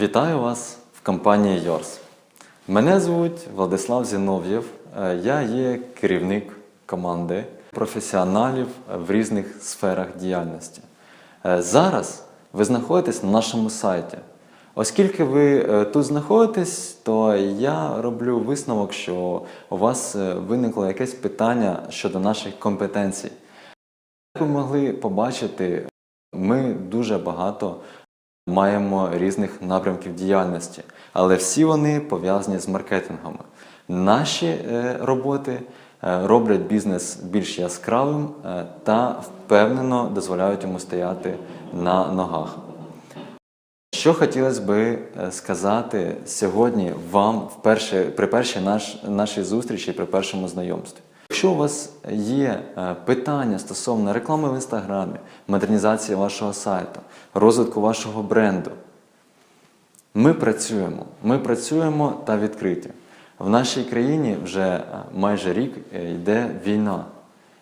Вітаю вас в компанії Йорс. Мене звуть Владислав Зінов'єв. Е, Я є керівник команди професіоналів в різних сферах діяльності. Е, Зараз ви знаходитесь на нашому сайті. Оскільки ви е, тут знаходитесь, то я роблю висновок, що у вас виникло якесь питання щодо наших компетенцій. Як ви могли побачити, ми дуже багато маємо різних напрямків діяльності, але всі вони пов'язані з маркетингом. Наші е, роботи е, роблять бізнес більш яскравим е, та впевнено дозволяють йому стояти на ногах. Що хотілося би сказати сьогодні вам вперше, при першій наш, нашій зустрічі, при першому знайомстві? Якщо у вас є е, питання стосовно реклами в інстаграмі, модернізації вашого сайту, розвитку вашого бренду, ми працюємо. Ми працюємо та відкриті. В нашій країні вже е, майже рік е, йде війна.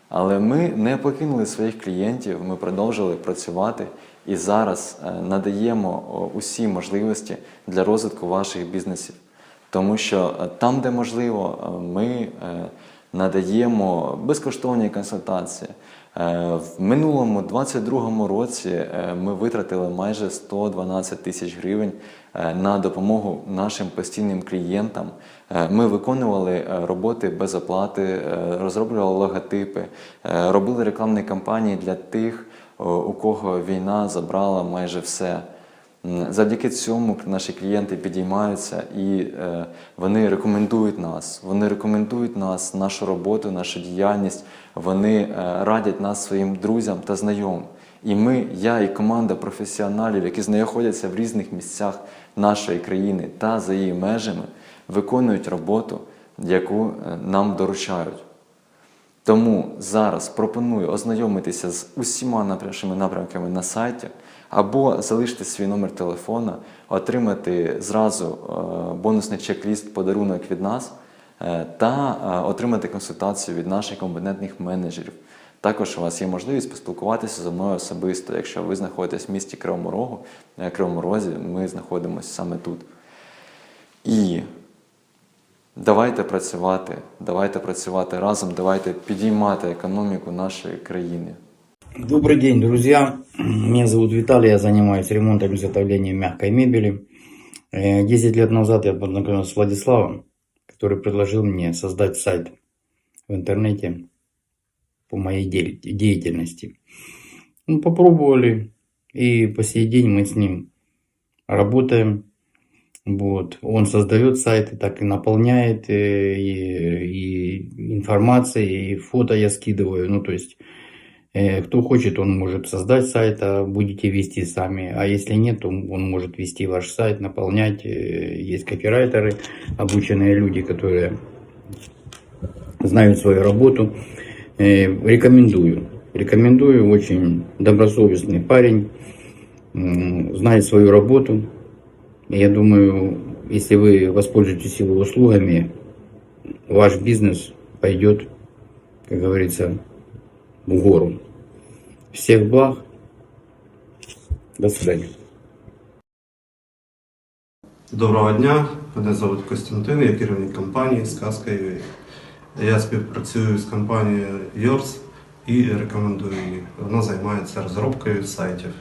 Але ми не покинули своїх клієнтів, ми продовжили працювати і зараз надаємо усі можливості для розвитку ваших бізнесів. Тому що там, де можливо, ми надаємо безкоштовні консультації. Е, В минулому 22-му році е, ми витратили майже 112 тисяч гривень е, на допомогу нашим постійним клієнтам. Ми виконували роботи без оплати, розроблювали логотипи, робили рекламні кампанії для тих, у кого війна забрала майже все. М, Завдяки цьому наші клієнти підіймаються і е, вони рекомендують нас. Вони рекомендують нас, нашу роботу, нашу діяльність. Вони е, радять нас своїм друзям та знайомим. І ми, я і команда професіоналів, які знаходяться в різних місцях нашої країни та за її межами, виконують роботу, яку е, нам доручають. Тому зараз пропоную ознайомитися з усіма нашими напрямками на сайті, або залишити свій номер телефона, отримати зразу е, бонусний чек-ліст подарунок від нас е, та е, отримати консультацію від наших компетентних менеджерів. Також у вас є можливість поспілкуватися зі мною особисто, якщо ви знаходитесь в місті Кривому Рогу, Кривому Розі, ми знаходимося саме тут. І Давайте працювати, давайте працювати разом, давайте підіймати економіку нашої країни. Добрый день, друзья. Меня зовут Виталий, я занимаюсь ремонтом и изготовлением мягкой мебели. Э, 10 лет назад я познакомился с Владиславом, который предложил мне создать сайт в интернете по моей де- деятельности. Ну, попробовали, и по сей день мы с ним работаем. вот. Он создает сайты, так и наполняет, э, и, и информацией, и фото я скидываю. Ну, то есть Э, Кто хочет, он может создать сайт, а будете вести сами. А если нет, то он может вести ваш сайт, наполнять. Э, Есть копирайтеры, обученные люди, которые знают свою работу. Э, Рекомендую. Рекомендую. Очень добросовестный парень. м, Знает свою работу. И Я думаю, если вы воспользуетесь его услугами, ваш бизнес пойдет, как говорится, в гору. Всех благ. До свидания. Доброго дня, мене звуть Костянтин, я керівник компанії Сказка UA. Я співпрацюю з компанією Yours і рекомендую її. Вона займається розробкою сайтів.